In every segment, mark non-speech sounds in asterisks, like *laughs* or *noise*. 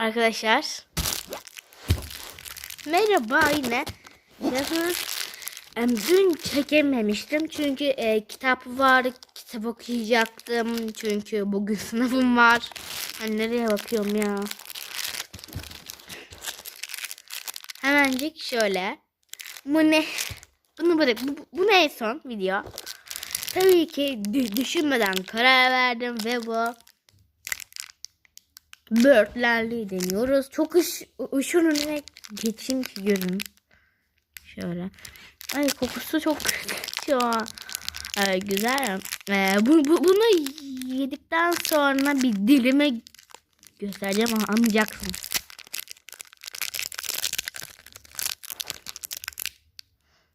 Arkadaşlar. Merhaba yine. Em, Dün çekememiştim çünkü e, kitap var. Kitap okuyacaktım. Çünkü bugün *laughs* sınavım var. Ben nereye bakıyorum ya? Hemencik şöyle. Bu ne? Bunu bırak. Bu, bu ne son video? Tabii ki dü- düşünmeden karar verdim ve bu börtlerli deniyoruz. Çok ış, ışın önüne geçeyim ki görün. Şöyle. Ay kokusu çok kötü. Ee, güzel. Ee, bu, bu, bunu yedikten sonra bir dilime göstereceğim ama anlayacaksınız.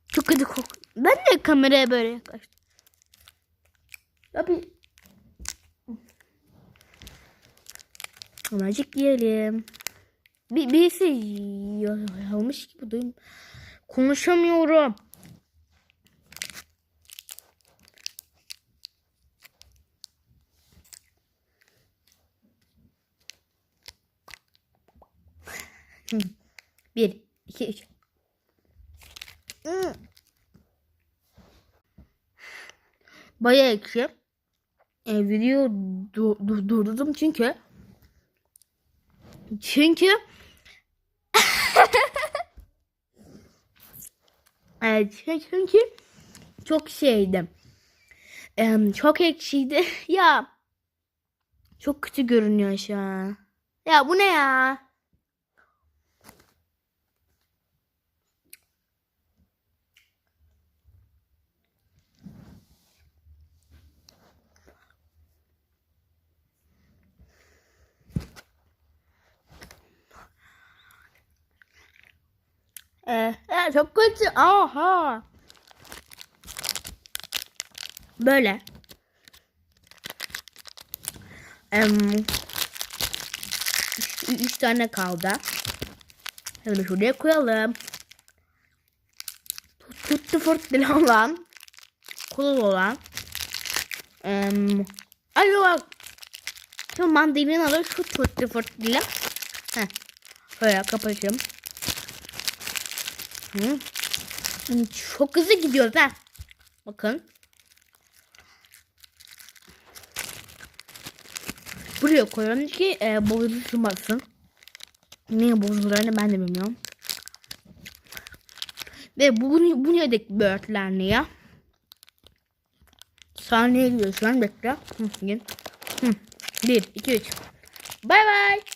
Çok kötü kok. Ben de kameraya böyle yaklaştım. Abi. Amacık yiyelim. Bir, birisi yazmış gibi duyum. Konuşamıyorum. Bir, iki, üç. Bayağı ekşi. E, video du- du- durdurdum çünkü çünkü *laughs* evet çünkü- çok şeydi. Çok ekşiydi. *laughs* ya çok kötü görünüyor şu an. Ya bu ne ya? Ee, ya çok kötü. Aha. Böyle. Em, üç, üç tane kaldı. Hemen şuraya koyalım. Tut- Tuttu fırtlı olan. Kulu olan. Em, ay yok. Şu mandalina alır şu tuttu fırtlı. Heh. Şöyle kapatayım. Hı. Çok hızlı gidiyoruz ha. Bakın. Buraya koyalım ki e, bozulmasın. Niye bozulduğunu ben de bilmiyorum. Ve bu, bu, bu dedik böğürtler ne ya? Sahneye gidiyor şu an bekle. Hı, gel. Hı. Bir, iki, üç. Bay bay.